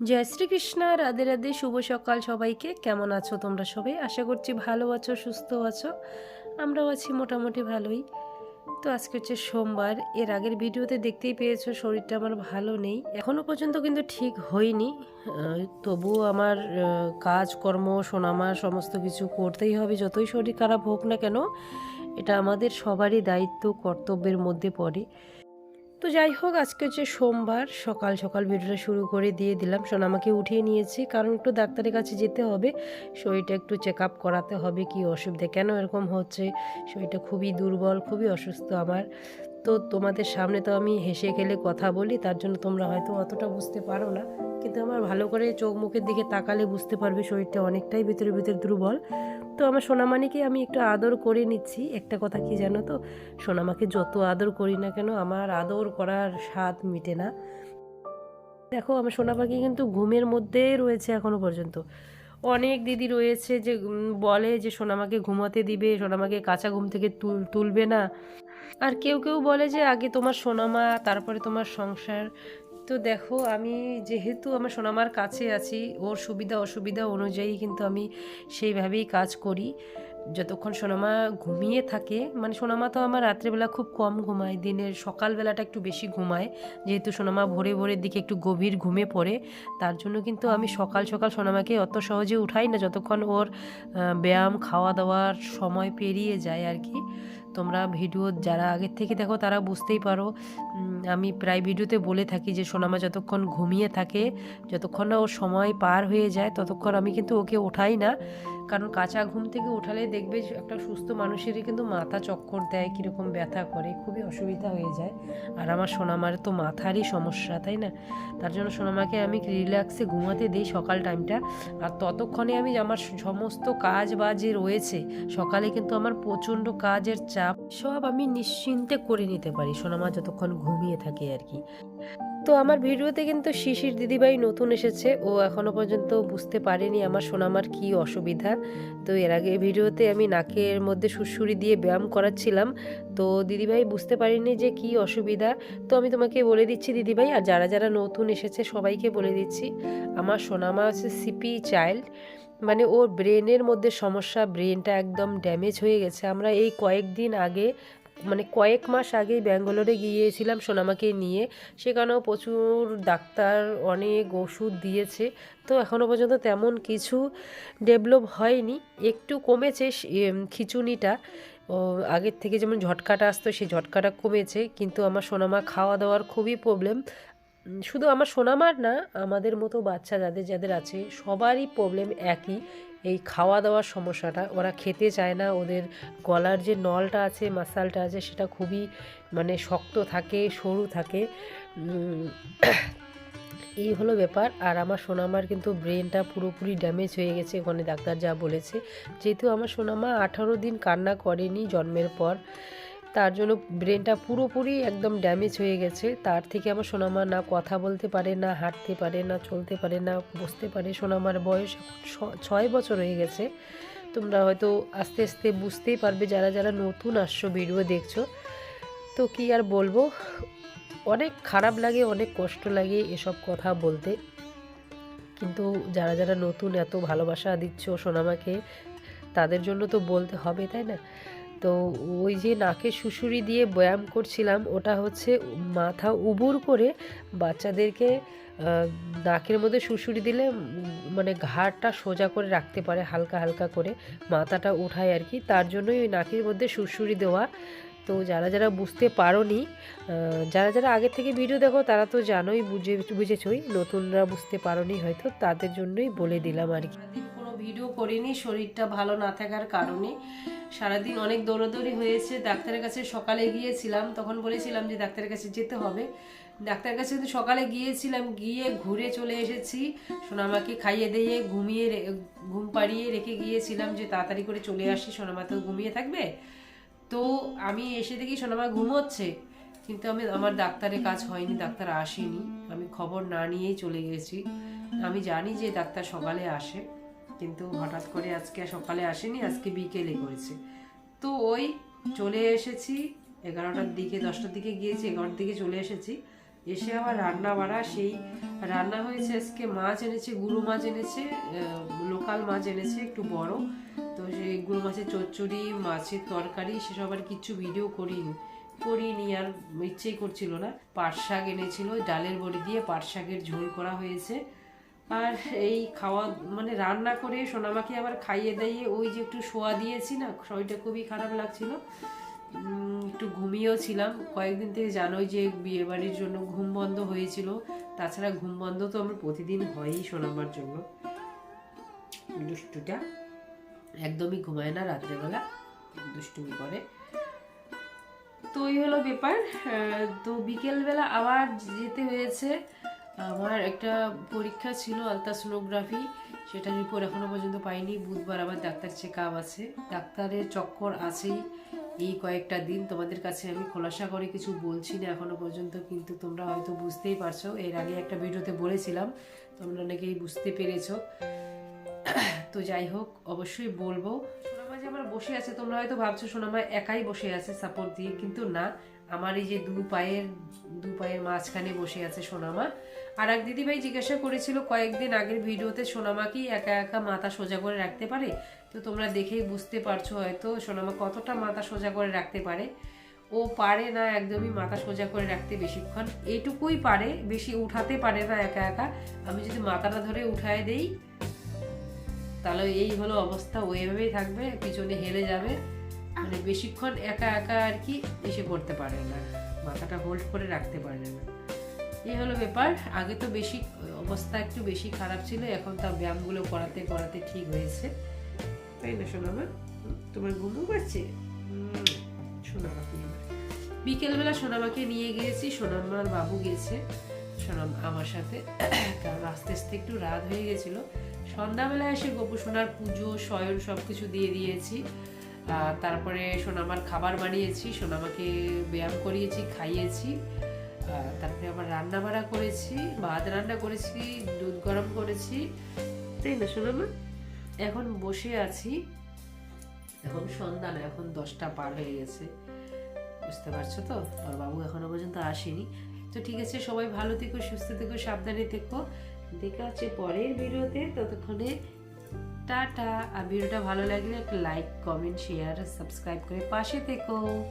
জয় শ্রীকৃষ্ণ, রাধে রাধে, শুভ সকাল সবাইকে। কেমন আছো তোমরা সবাই? আশা করছি ভালো আছো, সুস্থ আছো। আমরাও আছি মোটামুটি ভালোই। তো আজকে হচ্ছে সোমবার। এর আগের ভিডিওতে দেখতেই পেয়েছ, শরীরটা আমার ভালো নেই। এখনও পর্যন্ত কিন্তু ঠিক হয়নি। তবুও আমার কাজকর্ম, সোনামা সমস্ত কিছু করতেই হবে, যতই শরীর খারাপ হোক না কেন, এটা আমাদের সবারই দায়িত্ব, কর্তব্যের মধ্যে পড়ে। তো যাই হোক, আজকে হচ্ছে সোমবার, সকাল সকাল ভিডিওটা শুরু করে দিয়ে দিলাম। শোন, আমাকে উঠিয়ে নিয়েছি, কারণ একটু ডাক্তারের কাছে যেতে হবে। শরীরটা একটু চেক আপ করাতে হবে, কি অসুবিধা, কেন এরকম হচ্ছে? শরীরটা খুবই দুর্বল, খুবই অসুস্থ আমার। তো তোমাদের সামনে তো আমি হেসে গেলে কথা বলি, তার জন্য তোমরা হয়তো অতটা বুঝতে পারো না। কিন্তু আমার ভালো করে চোখ মুখের দিকে তাকালে বুঝতে পারবে শরীরটা অনেকটাই ভিতরে ভিতরে দুর্বল। তো আমার সোনামানিকে আমি একটু আদর করে নিচ্ছি। একটা কথা কি জানো তো? সোনামাকে যত আদর করি না কেন আমার আদর করার স্বাদ মিটে না। দেখো, আমার সোনা পাখি কিন্তু ঘুমের মধ্যে রয়েছে এখনও পর্যন্ত। অনেক দিদি রয়েছে যে বলে যে সোনামাকে ঘুমাতে দিবে, সোনামাকে কাঁচা ঘুম থেকে তুল, তুলবে না। আর কেউ কেউ বলে যে, আগে তোমার সোনামা, তারপরে তোমার সংসার তো দেখো, আমি যেহেতু আমার সোনামার কাছে আছি, ওর সুবিধা অসুবিধা অনুযায়ী কিন্তু আমি সেইভাবেই কাজ করি। যতক্ষণ সোনামা ঘুমিয়ে থাকে মানে সোনামা তো আমার রাত্রেবেলা খুব কম ঘুমায়, দিনের সকালবেলাটা একটু বেশি ঘুমায়, যেহেতু সোনামা ভোরে ভোরের দিকে একটু গভীর ঘুমে পড়ে, তার জন্য কিন্তু আমি সকাল সকাল সোনামাকে অত সহজে উঠাই না, যতক্ষণ ওর ব্যায়াম, খাওয়া দাওয়ার সময় পেরিয়ে যায় আর কি। তোমরা ভিডিও যারা আগের থেকে দেখো, তারা বুঝতেই পারো। আমি প্রায় ভিডিওতে বলে থাকি যে, সোনামা যতক্ষণ ঘুমিয়ে থাকে, যতক্ষণ না ওর সময় পার হয়ে যায়, ততক্ষণ আমি কিন্তু ওকে ওঠাই না। কারণ কাঁচা ঘুম থেকে উঠালে দেখবে একটা সুস্থ মানুষেরই কিন্তু মাথা চক্কর দেয়, কীরকম ব্যথা করে, খুবই অসুবিধা হয়ে যায়। আর আমার সোনামার তো মাথারই সমস্যা, তাই না? তার জন্য সোনামাকে আমি রিল্যাক্সে ঘুমাতে দিই সকাল টাইমটা। আর ততক্ষণে আমি আমার সমস্ত কাজ বাজে রয়েছে, সকালে কিন্তু আমার প্রচণ্ড কাজের চাপ সব আমি নিশ্চিন্তে করে নিতে পারি। সোনামা যতক্ষণ ঘুমিয়ে থাকে আর কি। তো আমার ভিডিওতে কিন্তু শিশির দিদিভাই নতুন এসেছে। ও এখনও পর্যন্ত বুঝতে পারেনি আমার সোনামার কি অসুবিধা। তো এর আগে ভিডিওতে আমি নাকের মধ্যে সুরসুরি দিয়ে ব্যায়াম করাচ্ছিলাম। তো দিদিভাই বুঝতে পারেনি যে কি অসুবিধা। তো আমি তোমাকে বলে দিচ্ছি দিদিভাই, আর যারা যারা নতুন এসেছে সবাইকে বলে দিচ্ছি। আমার সোনামা হচ্ছে সিপি চাইল্ড। মানে ওর ব্রেনের মধ্যে সমস্যা, ব্রেনটা একদম ড্যামেজ হয়ে গেছে। আমরা এই কয়েকদিন আগে মানে কয়েক মাস আগেই ব্যাঙ্গালোরে গিয়েছিলাম সোনামাকে নিয়ে। সেখানেও প্রচুর ডাক্তার অনেক ওষুধ দিয়েছে। তো এখনও পর্যন্ত তেমন কিছু ডেভেলপ হয়নি। একটু কমেছে খিচুনিটা ও, আগের থেকে যেমন ঝটকাটা আসতো সেই ঝটকাটা কমেছে। কিন্তু আমার সোনামা খাওয়া দাওয়ার খুবই প্রবলেম শুধু আমার সোনামার না, আমাদের মতো বাচ্চা যাদের যাদের আছে, সবারই প্রবলেম একই। এই খাওয়া দাওয়ার সমস্যাটা, ওরা খেতে চায় না, ওদের গলার যে নলটা আছে মাসালটা আছে, সেটা খুবই মানে শক্ত থাকে, সরু থাকে। এই হলো ব্যাপার। আর আমার সোনামার কিন্তু ব্রেনটা পুরোপুরি ড্যামেজ হয়ে গেছে, ওখানে ডাক্তার যা বলেছে। যেহেতু আমার সোনামা আঠারো দিন কান্না করেনি জন্মের পর তার জন্য ব্রেনটা পুরোপুরি একদম ড্যামেজ হয়ে গেছে। তার থেকে আমার সোনামা না কথা বলতে পারে, না হাঁটতে পারে, না চলতে পারে, না বসতে পারে। সোনামার বয়স ছয় বছর হয়ে গেছে। তোমরা হয়তো আস্তে আস্তে বুঝতেই পারবে যারা যারা নতুন আসছো ভিডিও দেখছ। তো কি আর বলব? অনেক খারাপ লাগে, অনেক কষ্ট লাগে এসব কথা বলতে। কিন্তু যারা যারা নতুন এত ভালোবাসা দিচ্ছ সোনামাকে, তাদের জন্য তো বলতে হবে, তাই না? তো ওই যে নাকে শুশুরি দিয়ে ব্যায়াম করছিলাম, ওটা হচ্ছে মাথা উবুর করে বাচ্চাদেরকে নাকের মধ্যে শুশুরি দিলে মানে ঘাড়টা সোজা করে রাখতে পারে, হালকা হালকা করে মাথাটা উঠায় আর কি। তার জন্যই ওই নাকের মধ্যে শুশুরি দেওয়া। তো যারা যারা বুঝতে পারোনি যারা যারা আগে থেকে ভিডিও দেখো, তারা তো জানোই, বুঝে, বুঝেছই। নতুনরা বুঝতে পারোনি হয়তো, তাদের জন্যই বলে দিলাম আর কি। ভিডিও করিনি, শরীরটা ভালো না থাকার কারণে। সারাদিন অনেক দৌড়াদৌড়ি হয়েছে, ডাক্তারের কাছে সকালে গিয়েছিলাম, তখন বলেছিলাম যে ডাক্তারের কাছে যেতে হবে। ডাক্তারের কাছে কিন্তু সকালে গিয়েছিলাম, গিয়ে ঘুরে চলে এসেছি। সোনামাকে খাইয়ে দিয়ে ঘুমিয়ে ঘুম পাড়িয়ে রেখে গিয়েছিলাম যে তাড়াতাড়ি করে চলে আসি, সোনামা তো ঘুমিয়ে থাকবে। তো আমি এসে দেখি সোনামা ঘুমোচ্ছে, কিন্তু আমি, আমার ডাক্তারের কাজ হয়নি, ডাক্তার আসেনি। আমি খবর না নিয়েই চলে গেছি। আমি জানি যে ডাক্তার সকালে আসে। কিন্তু হঠাৎ করে আজকে সকালে আসেনি, আজকে বিকেলে করেছে। তো ওই চলে এসেছি, এগারোটার দিকে, দশটার দিকে গিয়েছি, এগারোটার দিকে চলে এসেছি। এসে আবার রান্না বাড়া সেই রান্না হয়েছে আজকে মাছ এনেছে, গুঁড়ো মাছ এনেছে লোকাল মাছ এনেছে, একটু বড়। তো সেই গুঁড়ো মাছের চচ্চড়ি, মাছের তরকারি, সেসব আর কিচ্ছু ভিডিও করিনি করিনি আর ইচ্ছেই করছিল না। পাট শাক এনেছিল ডালের বড়ি দিয়ে পাট শাকের ঝোল করা হয়েছে। আর এই খাওয়া মানে রান্না করে সোনামাকে আবার খাইয়ে দাইয়ে ওই যে একটু শোয়া দিয়েছি না, শরীরটা খুবই খারাপ লাগছিল। একটু ঘুমিয়েও ছিলাম। কয়েকদিন থেকে জানোই যে বিয়ে বাড়ির জন্য ঘুম বন্ধ হয়েছিল। তাছাড়া ঘুম বন্ধ তো আমার প্রতিদিন হয়ই সোনামার জন্য। দুষ্টুটা একদমই ঘুমায় না রাত্রেবেলা, দুষ্টুমি করে। তো এই হলো ব্যাপার। তো বিকেলবেলা আবার যেতে হয়েছে। আমার একটা পরীক্ষা ছিল আলট্রাসোনোগ্রাফি সেটার রিপোর্ট এখনও পর্যন্ত পাইনি। বুধবার আবার ডাক্তার চেক আপ আছে। ডাক্তারের চক্কর আছেই এই কয়েকটা দিন। তোমাদের কাছে আমি খোলাসা করে কিছু বলছি না এখনও পর্যন্ত, কিন্তু তোমরা হয়তো বুঝতেই পারছ। এর আগে একটা ভিডিওতে বলেছিলাম, তোমরা অনেকেই বুঝতে পেরেছ। তো যাই হোক, অবশ্যই বলব। সোনামা যে আমার বসে আছে, তোমরা হয়তো ভাবছ, সোনামা একাই বসে আছে সাপোর্ট দিয়ে, কিন্তু না। আমার এই যে দু পায়ের দু পায়ের মাঝখানে বসে আছে সোনামা। আর এক দিদিভাই জিজ্ঞাসা করেছিল কয়েকদিন আগের ভিডিওতে সোনামা কি একা একা মাথা সোজা করে রাখতে পারে? তো তোমরা দেখেই বুঝতে পারছ হয়তো সোনামা কতটা মাথা সোজা করে রাখতে পারে। ও পারে না একদমই মাথা সোজা করে রাখতে বেশিক্ষণ। এইটুকুই পারে, বেশি উঠাতে পারে না একা একা। আমি যদি মাথাটা ধরে উঠায় দেই, তাহলে এই হলো অবস্থা। ওইভাবেই থাকবে, পিছনে হেলে যাবে। মানে বেশিক্ষণ একা একা আর কি এসে পড়তে পারে না। মাথাটা হোল্ড করে রাখতে পারে না। এই হলো ব্যাপার। আগে তো বেশি অবস্থা একটু বেশি খারাপ ছিল এখন তার ব্যায়ামগুলো করাতে করাতে ঠিক হয়েছে। তাই না শোনো হুম, তোমার ঘুমও পাচ্ছে? বিকেলবেলা সোনামাকে নিয়ে গিয়েছি সোনামার বাবু গেছে সোনাম আমার সাথে। কারণ আস্তে আস্তে একটু রাত হয়ে গেছিল। সন্ধ্যাবেলা এসে গোপু সোনার পুজো শয়ন সব কিছু দিয়ে দিয়েছি। তারপরে সোনামার খাবার বানিয়েছি সোনামাকে ব্যায়াম করিয়েছি খাইয়েছি। তারপরে আবার রান্না বাড়া করেছি, ভাত রান্না করেছি, দুধ গরম করেছি। তাই না সোনামা এখন বসে আছি। এখন সন্ধ্যা না, এখন দশটা পার হয়ে গেছে। বুঝতে পারছ তো? আর বাবু এখনও পর্যন্ত আসেনি। তো ঠিক আছে, সবাই ভালো থেকো, সুস্থ থেকো, সাবধানে থেকো। দেখা হচ্ছে পরের ভিডিওতে। ততক্ষণে টাটা। আর ভিডিওটা ভালো লাগলে একটা লাইক কমেন্ট শেয়ার সাবস্ক্রাইব করে পাশে থেকো।